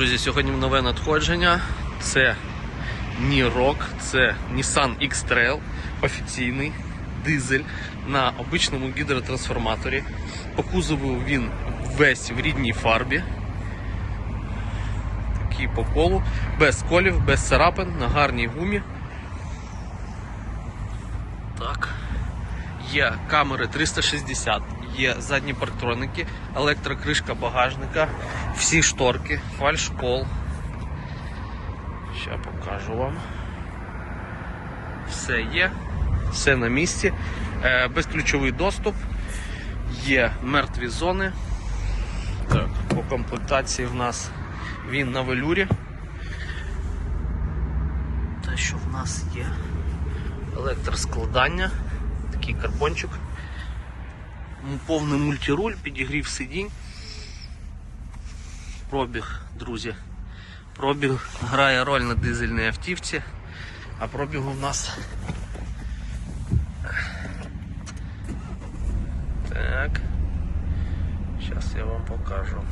Друзі, сьогодні нове надходження. Це Нірок, це Nissan X-Trail, офіційний дизель на обичному гідротрансформаторі. По кузову він весь в рідній фарбі. Такий по колу, без колів, без царапин, на гарній гумі. Так. Є камери 360, є задні парктроники, електрокришка багажника, всі шторки, фальшпол. Ще покажу вам. Все є, все на місці. Е, безключовий доступ, є мертві зони. Так, по комплектації в нас він на велюрі. Те, що в нас є електроскладання, такий карбончик, повний мультируль, підігрів сидінь. Пробіг, друзі. Пробіг грає роль на дизельній автівці, а пробігу в нас. Так. Зараз я вам покажу.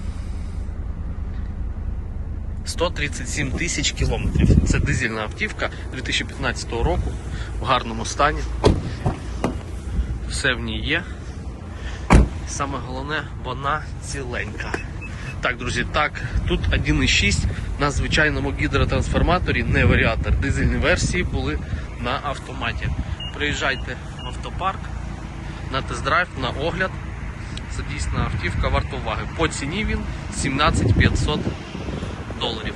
137 тисяч кілометрів. Це дизельна автівка 2015 року в гарному стані. Все в ній є. Саме головне, вона ціленька. Так, друзі, так, тут 1.6 на звичайному гідротрансформаторі, не варіатор. Дизельні версії були на автоматі. Приїжджайте в автопарк на тест-драйв, на огляд. Це дійсна автівка варта уваги. По ціні він 17 500 доларів.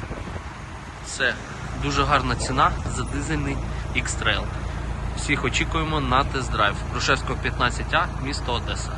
Це дуже гарна ціна за дизельний X-Trail. Всіх очікуємо на тест-драйв. Грушевського 15А, місто Одеса.